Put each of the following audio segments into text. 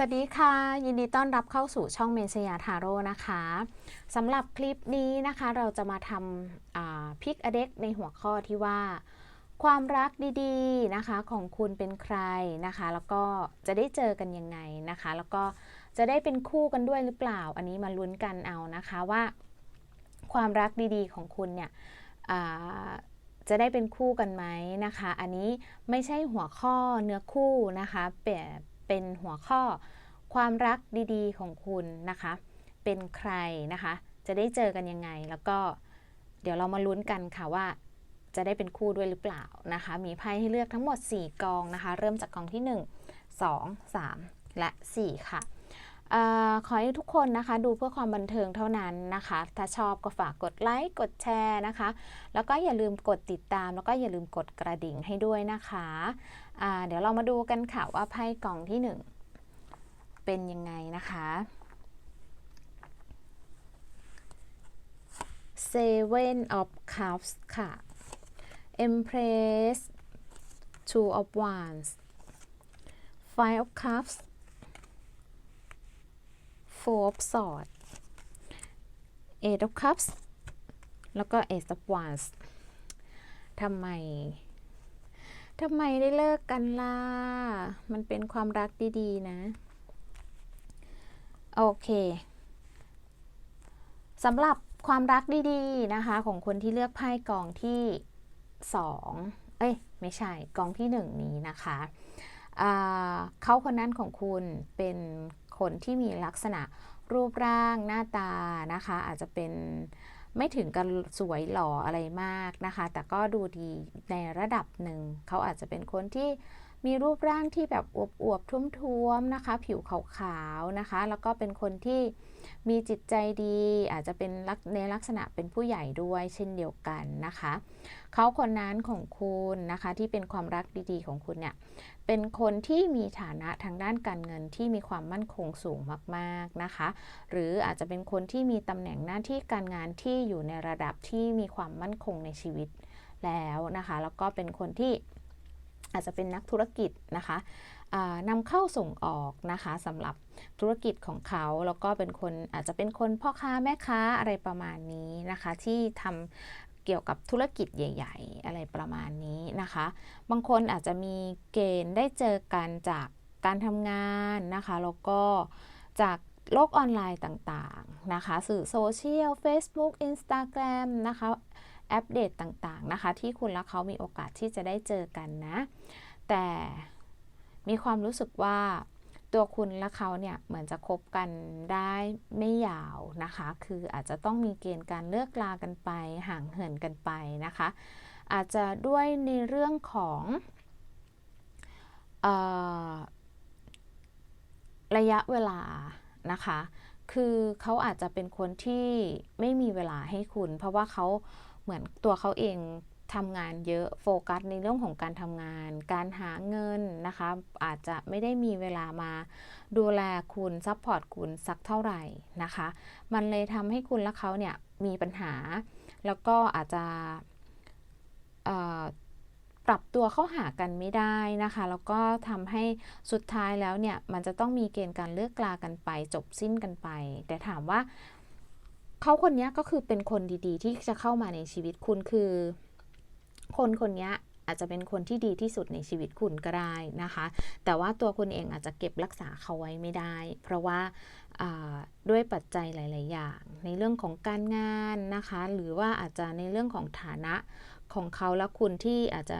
สวัสดีค่ะ ยินดีต้อนรับเข้าสู่ช่องเมนสยาทาโร่นะคะสำหรับคลิปนี้นะคะเราจะมาทำพิกอเด็กในหัวข้อที่ว่า ความรักดีๆนะคะของคุณเป็นใครนะคะ แล้วก็จะได้เจอกันยังไงนะคะ แล้วก็จะได้เป็นคู่กันด้วยหรือเปล่า อันนี้มาลุ้นกันเอานะคะว่า ความรักดีๆของคุณเนี่ยจะได้เป็นคู่กันไหมนะคะ อันนี้ไม่ใช่หัวข้อเนื้อคู่นะคะ แต่ เป็นหัวข้อความรักดีๆ ของคุณนะคะ เป็นใครนะคะ จะได้เจอกันยังไง แล้วก็เดี๋ยวเรามาลุ้นกันค่ะว่า จะได้เป็นคู่ด้วยหรือเปล่านะคะ มีไพ่ให้เลือกทั้งหมด 4 กองนะคะ เริ่มจากกองที่ 1 2 3 และ 4 ค่ะอขอให้ทุกคนนะคะดูเพื่อความบันเทิงเท่านั้นนะคะ ถ้าชอบก็ฝากกดไลค์กดแชร์นะคะ แล้วก็อย่าลืมกดติดตาม แล้วก็อย่าลืมกดกระดิ่งให้ด้วยนะคะะ เดี๋ยวเรามาดูกันค่ะว่าไพ่กล่องที่ 1 เป็นยังไงนะคะ Seven of Cups ค่ะ Empress Two of Wands Five of Cups Four of Swords Eight of Cups แล้วก็ Ace of Wands ทำไม ทำไมได้เลิกกันล่ะ มันเป็นความรักดีๆนะ โอเคสำหรับความรักดีๆนะคะ ของคนที่เลือกไพ่กองที่2เอ้ย ไม่ใช่กองที่1นี้นะคะเขาคนนั้นของคุณเป็นคนที่มีลักษณะรูปร่างหน้าตานะคะ อาจจะเป็น ไม่ถึงกันสวยหล่ออะไรมากนะคะ แต่ก็ดูดีในระดับหนึ่ง เขาอาจจะเป็นคนที่มีรูปร่างที่แบบอวบๆท้วมๆนะคะ ผิวขาวๆนะคะ แล้วก็เป็นคนที่มีจิตใจดี อาจจะเป็นในลักษณะเป็นผู้ใหญ่ด้วยเช่นเดียวกันนะคะ เขาคนนั้นของคุณนะคะที่เป็นความรักดีๆของคุณเนี่ย เป็นคนที่มีฐานะทางด้านการเงินที่มีความมั่นคงสูงมาก ๆ นะคะ หรืออาจจะเป็นคนที่มีตำแหน่งหน้าที่การงานที่อยู่ในระดับที่มีความมั่นคงในชีวิตแล้วนะคะ แล้วก็เป็นคนที่อาจจะเป็นนักธุรกิจนะคะนำเข้าส่งออกนะคะสำหรับธุรกิจของเขา แล้วก็เป็นคนอาจจะเป็นคนพ่อค้าแม่ค้าอะไรประมาณนี้นะคะ ที่ทำ เกี่ยวกับธุรกิจใหญ่ ๆ อะไรประมาณนี้นะคะ บางคนอาจจะมีเกณฑ์ได้เจอกันจากการทำงานนะคะ แล้วก็จากโลกออนไลน์ต่างๆนะคะ สื่อโซเชียล Facebook Instagram นะคะแอปเดตต่างๆนะคะ ที่คุณและเขามีโอกาสที่จะได้เจอกันนะ แต่มีความรู้สึกว่า ตัวคุณและเขาเนี่ยเหมือนจะคบกันได้ไม่ยาวนะคะ คืออาจจะต้องมีเกณฑ์การเลิกลากันไป ห่างเหินกันไปนะคะ อาจจะด้วยในเรื่องของระยะเวลานะคะ คือเขาอาจจะเป็นคนที่ไม่มีเวลาให้คุณ เพราะว่าเขาเหมือนตัวเขาเอง ทำงานเยอะโฟกัสในเรื่องของการทำงาน การหาเงินนะคะ อาจจะไม่ได้มีเวลามาดูแลคุณซัพพอร์ตคุณสักเท่าไหร่นะคะ มันเลยทำให้คุณและเขาเนี่ยมีปัญหา แล้วก็อาจจะปรับตัวเข้าหากันไม่ได้นะคะ แล้วก็ทำให้สุดท้ายแล้วเนี่ย มันจะต้องมีเกณฑ์การเลือกลากันไปจบสิ้นกันไป แต่ถามว่าเขาคนนี้ก็คือเป็นคนดีๆ ที่จะเข้ามาในชีวิตคุณคือ คนคนนี้อาจจะเป็นคนที่ดีที่สุดในชีวิตคุณก็ได้นะคะ แต่ว่าตัวคุณเองอาจจะเก็บรักษาเขาไว้ไม่ได้ เพราะว่าด้วยปัจจัยหลาย ๆ อย่าง ในเรื่องของการงานนะคะ หรือว่าอาจจะในเรื่องของฐานะของเขาและคุณที่อาจจะ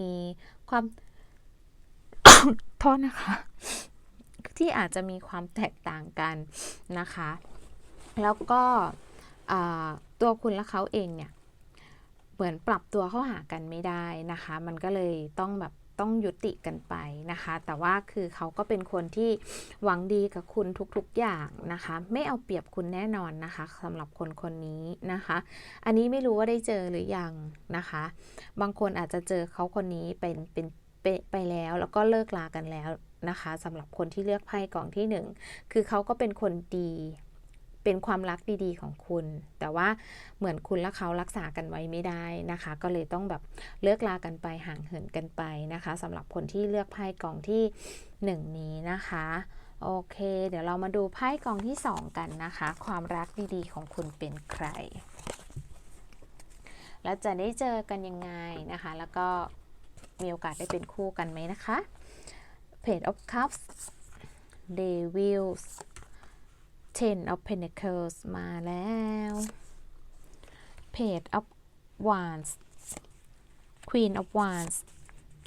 มีความโทษนะคะ ที่อาจจะมีความแตกต่างกันนะคะ แล้วก็ตัวคุณและเขาเองเนี่ย เหมือนปรับตัวเข้าหากันไม่ได้นะคะ มันก็เลยต้องแบบต้องยุติกันไปนะคะ แต่ว่าคือเขาก็เป็นคนที่หวังดีกับคุณทุกๆอย่างนะคะ ไม่เอาเปรียบคุณแน่นอนนะคะสำหรับคนคนนี้นะคะ อันนี้ไม่รู้ว่าได้เจอหรือยังนะคะ บางคนอาจจะเจอเขาคนนี้เป็นเป็นไปแล้วแล้วก็เลิกลากันแล้วนะคะสำหรับคนที่เลือกไพ่กล่องที่ 1 คือเขาก็เป็นคนดี เป็นความรักดีๆของคุณ แต่ว่าเหมือนคุณและเขารักษากันไว้ไม่ได้นะคะ ก็เลยต้องแบบเลิกลากันไปห่างเหินกันไปนะคะสำหรับคนที่เลือกไพ่กองที่ 1 นี้นะคะโอเค เดี๋ยวเรามาดูไพ่กองที่ 2 กันนะคะ ความรักดีๆของคุณเป็นใคร แล้วจะได้เจอกันยังไงนะคะ แล้วก็มีโอกาสได้เป็นคู่กันไหมนะคะ Page of Cups Devils Ten of Pentacles มาแล้ว Page of Wands Queen of Wands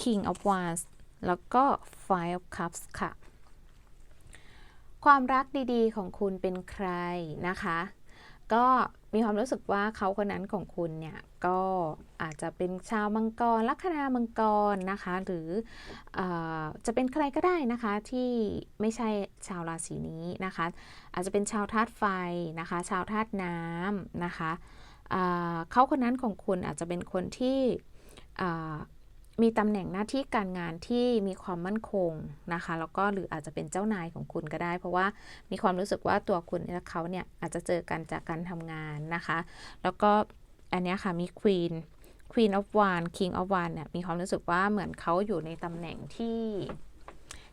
King of Wands แล้วก็ Five of Cups ค่ะ ความรักดีๆของคุณเป็นใครนะคะ ก็ มีความรู้สึกว่าเขาคนนั้นของคุณเนี่ยก็อาจจะเป็นชาวมังกรลัคนามังกรนะคะ หรืออจะเป็นใครก็ได้นะคะที่ไม่ใช่ชาวราศีนี้นะคะ อาจจะเป็นชาวธาตุไฟนะคะ ชาวธาตุน้ำนะคะเขาคนนั้นของคุณอาจจะเป็นคนที่ มีตำแหน่งหน้าที่การงานที่มีความมั่นคงนะคะ แล้วก็หรืออาจจะเป็นเจ้านายของคุณก็ได้ เพราะว่ามีความรู้สึกว่าตัวคุณและเขาเนี่ยอาจจะเจอกันจากการทำงานนะคะ แล้วก็อันนี้ค่ะมี Queen Queen of Wands King of Wands เนี่ยมีความรู้สึกว่าเหมือนเขาอยู่ในตำแหน่งที่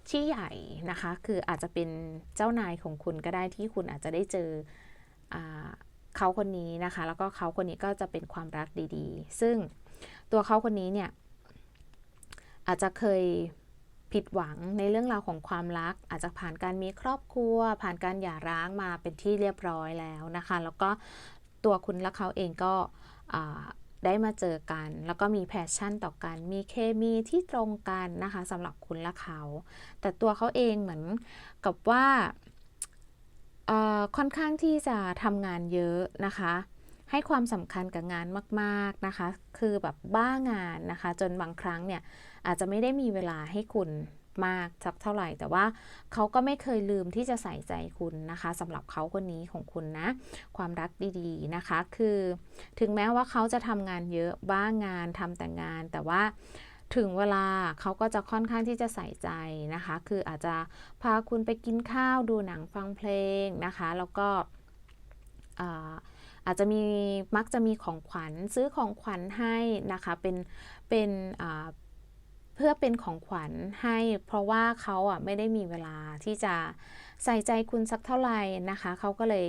ที่ใหญ่นะคะ คืออาจจะเป็นเจ้านายของคุณก็ได้ที่คุณอาจจะได้เจออเขาคนนี้นะคะ แล้วก็เขาคนนี้ก็จะเป็นความรักดีๆ ซึ่งตัวเขาคนนี้เนี่ย อาจจะเคยผิดหวังในเรื่องราวของความรัก อาจจะผ่านการมีครอบครัว ผ่านการหย่าร้างมาเป็นที่เรียบร้อยแล้วนะคะ แล้วก็ตัวคุณและเขาเองก็ได้มาเจอกัน แล้วก็มีแพชชั่นต่อกัน มีเคมีที่ตรงกันนะคะสำหรับคุณและเขา แต่ตัวเขาเองเหมือนกับว่าค่อนข้างที่จะทำงานเยอะนะคะ ให้ความสำคัญกับงานมาก ๆนะคะ คือแบบบ้างานนะคะ จนบางครั้งเนี่ย อาจจะไม่ได้มีเวลาให้คุณมากสักเท่าไหร่ แต่ว่าเขาก็ไม่เคยลืมที่จะใส่ใจคุณนะคะสำหรับเขาคนนี้ของคุณนะ ความรักดีๆนะคะ คือถึงแม้ว่าเขาจะทำงานเยอะบ้างงานทำแต่งาน แต่ว่าถึงเวลาเขาก็จะค่อนข้างที่จะใส่ใจนะคะ คืออาจจะพาคุณไปกินข้าวดูหนังฟังเพลงนะคะ แล้วก็อาจจะมีมักจะมีของขวัญซื้อของขวัญให้นะคะ เป็นเป็น เพื่อเป็นของขวัญให้ เพราะว่าเขาอะไม่ได้มีเวลาที่จะใส่ใจคุณสักเท่าไหร่นะคะ เขาก็เลย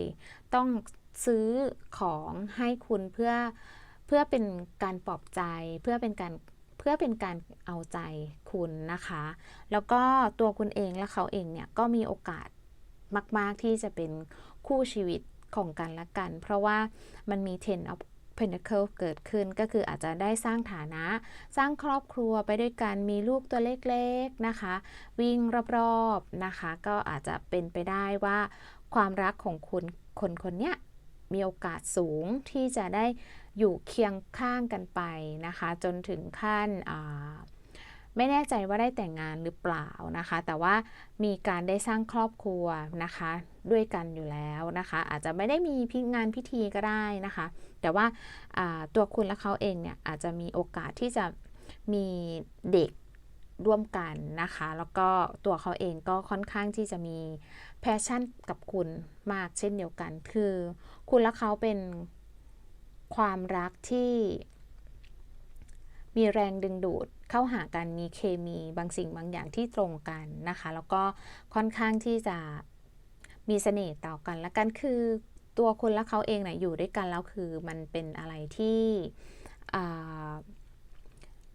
ต้องซื้อของให้คุณเพื่อเพื่อเป็นการปลอบใจ เพื่อเป็นการเพื่อเป็นการเอาใจคุณนะคะ แล้วก็ตัวคุณเองและเขาเองเนี่ยก็มีโอกาสมาก ๆ ที่จะเป็นคู่ชีวิตของกันและกัน เพราะว่ามันมี Ten of Pentacle เกิดขึ้นก็คืออาจจะได้สร้างฐานะ สร้างครอบครัวไปด้วยกันมีลูกตัวเล็กๆนะคะ วิ่งรอบๆนะคะ ก็อาจจะเป็นไปได้ว่า ความรักของคุณคนคนเนี้ยมีโอกาสสูงที่จะได้อยู่เคียงข้างกันไปนะคะ จนถึงขั้นอ่า ไม่แน่ใจว่าได้แต่งงานหรือเปล่านะคะ แต่ว่ามีการได้สร้างครอบครัวนะคะ ด้วยกันอยู่แล้วนะคะ อาจจะไม่ได้มีพิงานพิธีก็ได้นะคะ แต่ว่าอ่าตัวคุณและเขาเองเนี่ยอาจจะมีโอกาสที่จะมีเด็กร่วมกันนะคะ แล้วก็ตัวเขาเองก็ค่อนข้างที่จะมีแพชชั่นกับคุณมากเช่นเดียวกัน คือคุณและเขาเป็นความรักที่มีแรงดึงดูด เข้าหากันมีเคมีบางสิ่งบางอย่างที่ตรงกันนะคะ แล้วก็ค่อนข้างที่จะมีเสน่ห์ต่อกันและกันคือตัวคุณและเขาเองเนี่ยอยู่ด้วยกันแล้วคือมันเป็นอะไรที่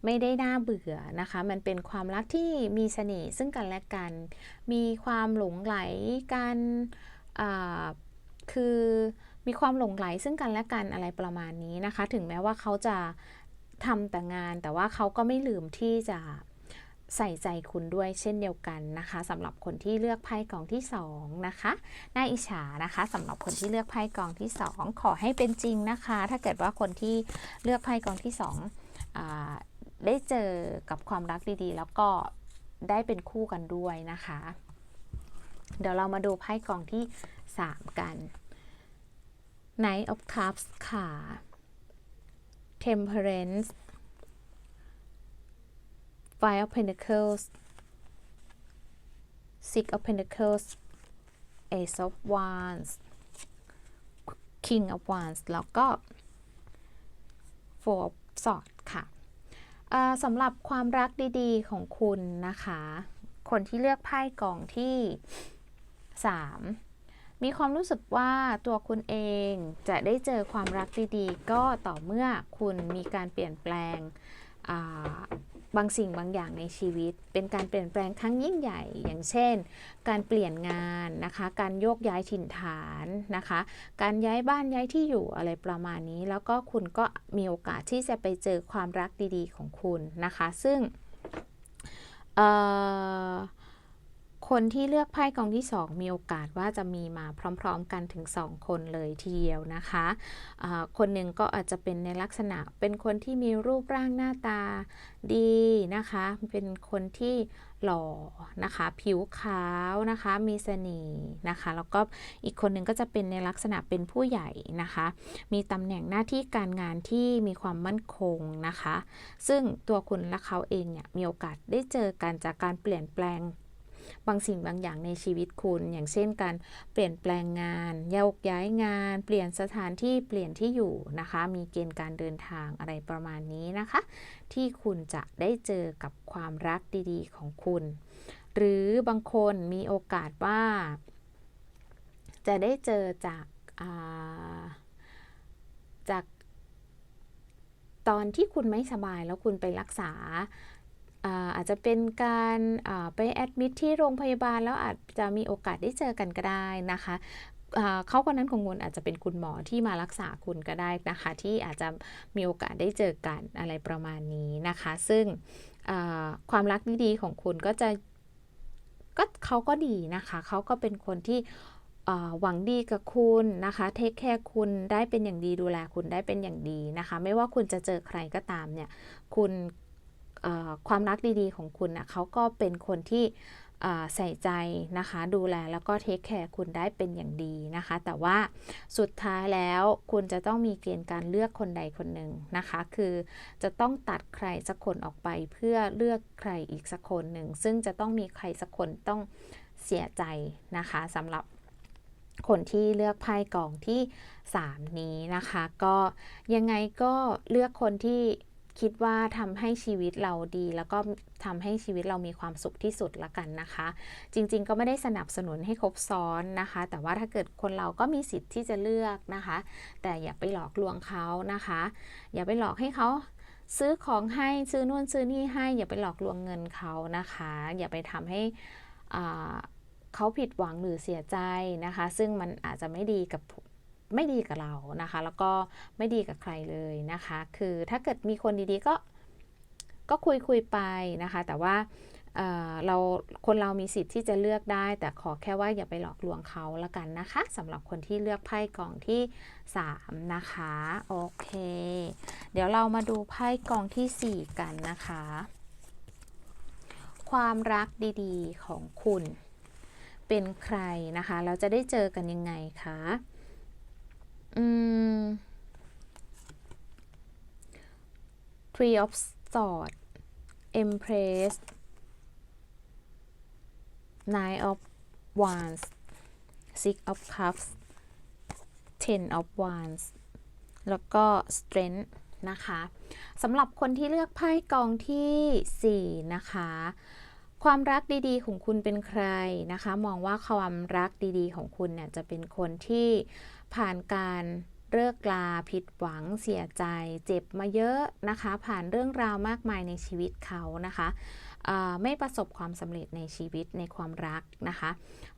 ไม่ได้น่าเบื่อนะคะ มันเป็นความรักที่มีเสน่ห์ซึ่งกันและกัน มีความหลงไหลกันคือมีความหลงไหลซึ่งกันและกันอะไรประมาณนี้นะคะ ถึงแม้ว่าเขาจะ ทำแต่งาน แต่ว่าเขาก็ไม่ลืมที่จะใส่ใจคุณด้วยเช่นเดียวกันนะคะสำหรับคนที่เลือกไพ่กองที่2นะคะน่าอิจฉานะคะสำหรับคนที่เลือกไพ่กองที่ 2 ขอให้เป็นจริงนะคะ ถ้าเกิดว่าคนที่เลือกไพ่กองที่2อได้เจอกับความรักดีๆ แล้วก็ได้เป็นคู่กันด้วยนะคะ เดี๋ยวเรามาดูไพ่กองที่ 3 กัน Knight of Cups ค่ะ Temperance Five of Pentacles Six of Pentacles Ace of Wands King of Wands แล้วก็ Four of Swords ค่ะสำหรับความรักดีๆ ของคุณนะคะ คนที่เลือกไพ่กล่องที่ 3. มีความรู้สึกว่าตัวคุณเองจะได้เจอความรักดีๆ ก็ต่อเมื่อคุณมีการเปลี่ยนแปลงบางสิ่งบางอย่างในชีวิต เป็นการเปลี่ยนแปลงครั้งยิ่งใหญ่ อย่างเช่น การเปลี่ยนงานนะคะ การโยกย้ายถิ่นฐานนะคะ การย้ายบ้านย้ายที่อยู่อะไรประมาณนี้ แล้วก็คุณก็มีโอกาสที่จะไปเจอความรักดีๆของคุณนะคะ ซึ่ง คนที่เลือกไพ่กองที่ 2 มีโอกาสว่าจะมีมาพร้อมๆกันถึง 2 คนเลยทีเดียวนะคะะคนหนึ่งก็อาจจะเป็นในลักษณะเป็นคนที่มีรูปร่างหน้าตาดีนะคะ เป็นคนที่หล่อนะคะ ผิวขาวนะคะ มีเสน่ห์นะคะ แล้วก็อีกคนหนึ่งก็จะเป็นในลักษณะเป็นผู้ใหญ่นะคะ มีตำแหน่งหน้าที่การงานที่มีความมั่นคงนะคะ ซึ่งตัวคุณและเขาเองเนี่ยมีโอกาสได้เจอกันจากการเปลี่ยนแปลง บางสิ่งบางอย่างในชีวิตคุณ อย่างเช่นการเปลี่ยนแปลงงานยกย้ายงาน เปลี่ยนสถานที่เปลี่ยนที่อยู่นะคะ มีเกณฑ์การเดินทางอะไรประมาณนี้นะคะ ที่คุณจะได้เจอกับความรักดีๆ ของคุณ หรือบางคนมีโอกาสว่า จะได้เจอจากจากตอนที่คุณไม่สบายแล้วคุณไปรักษา อาจจะเป็นการไปแอดมิทที่โรงพยาบาล แล้วอาจจะมีโอกาสได้เจอกันก็ได้นะคะเขาคนนั้นของคุณอาจจะเป็นคุณหมอที่มารักษาคุณก็ได้นะคะ ที่อาจจะมีโอกาสได้เจอกันอะไรประมาณนี้นะคะ ซึ่งความรักดีๆของคุณก็จะก็เขาก็ดีนะคะเขาก็เป็นคนที่หวังดีกับคุณนะคะ เทคแคร์คุณได้เป็นอย่างดีดูแลคุณได้เป็นอย่างดีนะคะ ไม่ว่าคุณจะเจอใครก็ตามเนี่ย คุณ ความรักดีๆ ของคุณนะเขาก็เป็นคนที่ใส่ใจนะคะ ดูแลแล้วก็เทคแคร์คุณได้เป็นอย่างดีนะคะ แต่ว่าสุดท้ายแล้วคุณจะต้องมีเกณฑ์การเลือกคนใดคนหนึ่งนะคะ คือจะต้องตัดใครสักคนออกไปเพื่อเลือกใครอีกสักคนหนึ่ง ซึ่งจะต้องมีใครสักคนต้องเสียใจนะคะสำหรับคนที่เลือกไพ่กองที่ 3 นี้นะคะ ก็ยังไงก็เลือกคนที่ คิดว่าทำให้ชีวิตเราดี แล้วก็ทำให้ชีวิตเรามีความสุขที่สุดละกันนะคะ จริงๆ ก็ไม่ได้สนับสนุนให้ครบซ้อนนะคะ แต่ว่าถ้าเกิดคนเราก็มีสิทธิ์ที่จะเลือกนะคะ แต่อย่าไปหลอกลวงเขานะคะ อย่าไปหลอกให้เขาซื้อของให้ซื้อนู่นซื้อนี่ให้ อย่าไปหลอกลวงเงินเขานะคะ อย่าไปทำให้เขาผิดหวังหรือเสียใจนะคะ ซึ่งมันอาจจะไม่ดีกับ ไม่ดีกับเรานะคะ แล้วก็ไม่ดีกับใครเลยนะคะ คือถ้าเกิดมีคนดีๆก็ก็คุยคุยไปนะคะ แต่ว่าเราคนเรามีสิทธิ์ที่จะเลือกได้ แต่ขอแค่ว่าอย่าไปหลอกลวงเขาละกันนะคะสำหรับคนที่เลือกไพ่กล่องที่ 3 นะคะโอเค เดี๋ยวเรามาดูไพ่กล่องที่ 4 กันนะคะ ความรักดีๆของคุณเป็นใครนะคะ เราจะได้เจอกันยังไงคะ อืม Three of Swords Empress Nine of Wands Six of Cups Ten of Wands แล้วก็ Strength นะคะสำหรับคนที่เลือกไพ่กองที่ 4 นะคะ ความรักดีๆ ของคุณเป็นใครนะคะ มองว่าความรักดีๆ ของคุณเนี่ยจะเป็นคนที่ ผ่านการเลิกลาผิดหวังเสียใจ เจ็บมาเยอะนะคะ ผ่านเรื่องราวมากมายในชีวิตเขานะคะไม่ประสบความสำเร็จในชีวิตในความรักนะคะ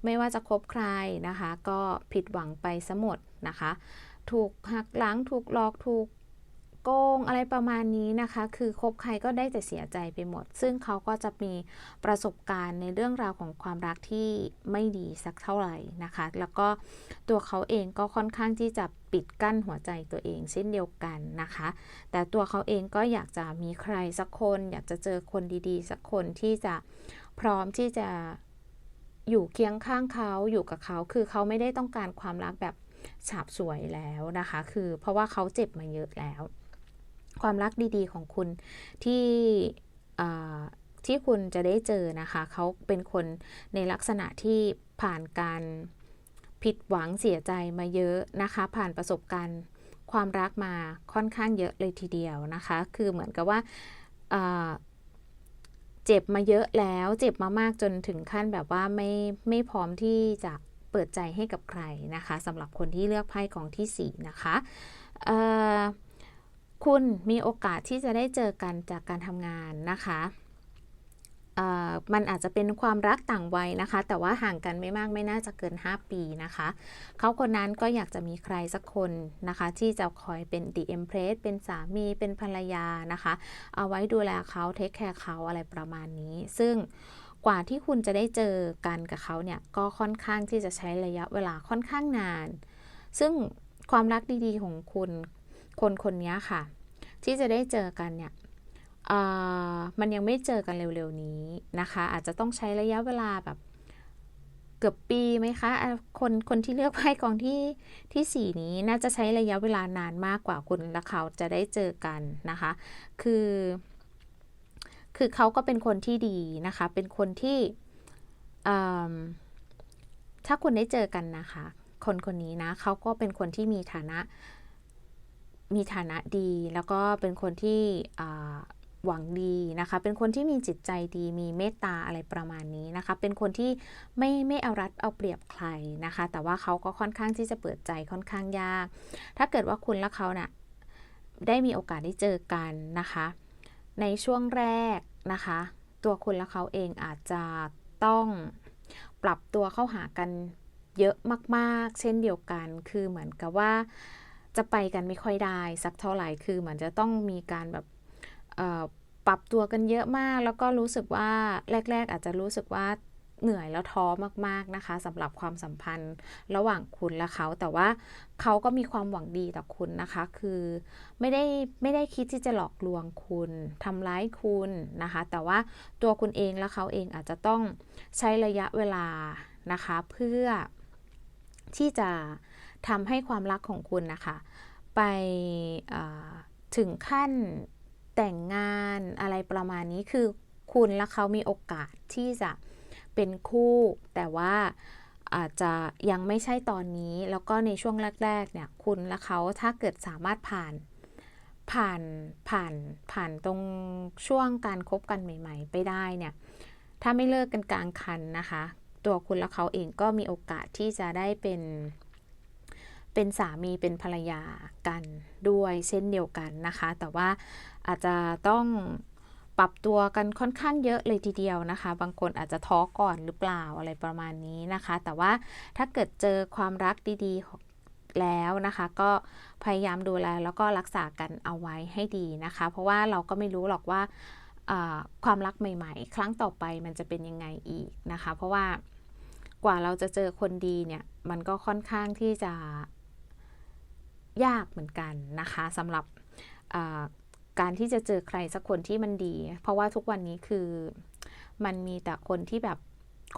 ไม่ว่าจะคบใครนะคะ ก็ผิดหวังไปสมดนะคะ ถูกหักหลังถูกหลอกถูก โกงอะไรประมาณนี้นะคะ คือคบใครก็ได้แต่เสียใจไปหมด ซึ่งเขาก็จะมีประสบการณ์ในเรื่องราวของความรักที่ไม่ดีสักเท่าไหร่นะคะ แล้วก็ตัวเขาเองก็ค่อนข้างที่จะปิดกั้นหัวใจตัวเองเช่นเดียวกันนะคะ แต่ตัวเขาเองก็อยากจะมีใครสักคน อยากจะเจอคนดีๆ สักคนที่จะพร้อมที่จะอยู่เคียงข้างเขาอยู่กับเขา คือเขาไม่ได้ต้องการความรักแบบฉาบสวยแล้วนะคะ คือเพราะว่าเขาเจ็บมาเยอะแล้ว ความรักดีๆของคุณที่ที่คุณจะได้เจอนะคะ เขาเป็นคนในลักษณะที่ผ่านการผิดหวังเสียใจมาเยอะนะคะ ผ่านประสบการณ์ความรักมาค่อนข้างเยอะเลยทีเดียวนะคะ คือเหมือนกับว่าเจ็บมาเยอะแล้ว เจ็บมามากจนถึงขั้นแบบว่าไม่ไม่พร้อมที่จะเปิดใจให้กับใครนะคะสำหรับคนที่เลือกไพ่กองที่ 4 นะคะ คุณมีโอกาสที่จะได้เจอกันจากการทำงานนะคะมันอาจจะเป็นความรักต่างวัยนะคะ แต่ว่าห่างกันไม่มากไม่น่าจะเกิน 5 ปีนะคะ เขาคนนั้นก็อยากจะมีใครสักคนนะคะ ที่จะคอยเป็น The Empress เป็นสามีเป็นภรรยานะคะ เอาไว้ดูแลเขาเทคแคร์เขาอะไรประมาณนี้ ซึ่งกว่าที่คุณจะได้เจอกันกับเขาเนี่ย ก็ค่อนข้างที่จะใช้ระยะเวลาค่อนข้างนาน ซึ่งความรักดีๆของคุณ คนคนนี้ค่ะ ที่จะได้เจอกันเนี่ยมันยังไม่เจอกันเร็วๆนี้นะคะ อาจจะต้องใช้ระยะเวลาแบบเกือบปีไหมคะคนคนที่เลือกไพ่กองที่ที่สี่นี้น่าจะใช้ระยะเวลานานมากกว่าคุณและเขาจะได้เจอกันนะคะ คือ คือเขาก็เป็นคนที่ดีนะคะ เป็นคนที่ถ้าคุณได้เจอกันนะคะ คนคนนี้นะเขาก็เป็นคนที่มีฐานะ มีฐานะดี แล้วก็เป็นคนที่หวังดีนะคะ เป็นคนที่มีจิตใจดี มีเมตตาอะไรประมาณนี้นะคะ เป็นคนที่ไม่ไม่เอารัดเอาเปรียบใครนะคะ แต่ว่าเขาก็ค่อนข้างที่จะเปิดใจค่อนข้างยาก ถ้าเกิดว่าคุณและเขาเนะ่ยได้มีโอกาสได้เจอกันนะคะ ในช่วงแรกนะคะ ตัวคุณและเขาเองอาจจะต้องปรับตัวเข้าหากันเยอะมาก ๆ เช่นเดียวกัน คือเหมือนกับว่า จะไปกันไม่ค่อยได้ สักเท่าไหร่คือเหมือนจะต้องมีการแบบปรับตัวกันเยอะมาก แล้วก็รู้สึกว่าแรก ๆ อาจจะรู้สึกว่าเหนื่อยแล้วท้อมากๆนะคะสำหรับความสัมพันธ์ระหว่างคุณและเขา แต่ว่าเขาก็มีความหวังดีต่อคุณนะคะ คือไม่ได้ไม่ได้คิดที่จะหลอกลวงคุณทำร้ายคุณนะคะ แต่ว่าตัวคุณเองและเขาเองอาจจะต้องใช้ระยะเวลานะคะ เพื่อที่จะ ทำให้ความรักของคุณนะคะ ไปถึงขั้นแต่งงานอะไรประมาณนี้คือคุณและเขามีโอกาสที่จะเป็นคู่ แต่ว่าอาจจะยังไม่ใช่ตอนนี้ แล้วก็ในช่วงแรกๆเนี่ยคุณและเขาถ้าเกิดสามารถผ่านผ่านผ่านผ่านตรงช่วงการคบกันใหม่ ๆ ไปได้เนี่ยถ้าไม่เลิกกันกลางคันนะคะ ตัวคุณและเขาเองก็มีโอกาสที่จะได้เป็น เป็นสามีเป็นภรรยากันด้วยเช่นเดียวกันนะคะ แต่ว่าอาจจะต้องปรับตัวกันค่อนข้างเยอะเลยทีเดียวนะคะ บางคนอาจจะท้อก่อนหรือเปล่าอะไรประมาณนี้นะคะ แต่ว่าถ้าเกิดเจอความรักดีๆแล้วนะคะ ก็พยายามดูแลแล้วก็รักษากันเอาไว้ให้ดีนะคะ เพราะว่าเราก็ไม่รู้หรอกว่าความรักใหม่ ๆ ครั้งต่อไปมันจะเป็นยังไงอีกนะคะ เพราะว่ากว่าเราจะเจอคนดีเนี่ย มันก็ค่อนข้างที่จะ ยากเหมือนกันนะคะสำหรับการที่จะเจอใครสักคนที่มันดี เพราะว่าทุกวันนี้คือมันมีแต่คนที่แบบ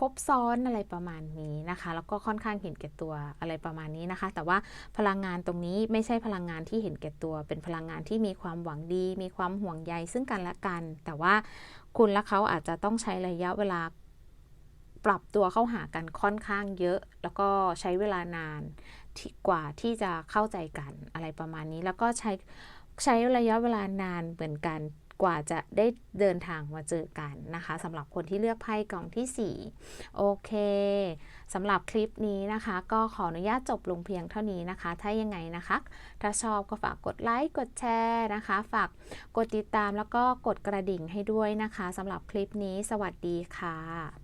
คบซ้อนอะไรประมาณนี้นะคะ แล้วก็ค่อนข้างเห็นแก่ตัวอะไรประมาณนี้นะคะ แต่ว่าพลังงานตรงนี้ไม่ใช่พลังงานที่เห็นแก่ตัว เป็นพลังงานที่มีความหวังดี มีความห่วงใยซึ่งกันและกัน แต่ว่าคุณและเขาอาจจะต้องใช้ระยะเวลา ปรับตัวเข้าหากันค่อนข้างเยอะ แล้วก็ใช้เวลานานกว่าที่จะเข้าใจกันอะไรประมาณนี้ แล้วก็ใช้ใช้ระยะเวลานานเหมือนกันกว่าจะได้เดินทางมาเจอกันนะคะสำหรับคนที่เลือกไพ่กล่องที่ 4 โอเคสำหรับคลิปนี้นะคะ ก็ขออนุญาตจบลงเพียงเท่านี้นะคะ ถ้ายังไงนะคะ ถ้าชอบก็ฝากกดไลค์กดแชร์นะคะ ฝากกดติดตามแล้วก็กดกระดิ่งให้ด้วยนะคะสำหรับคลิปนี้ สวัสดีค่ะ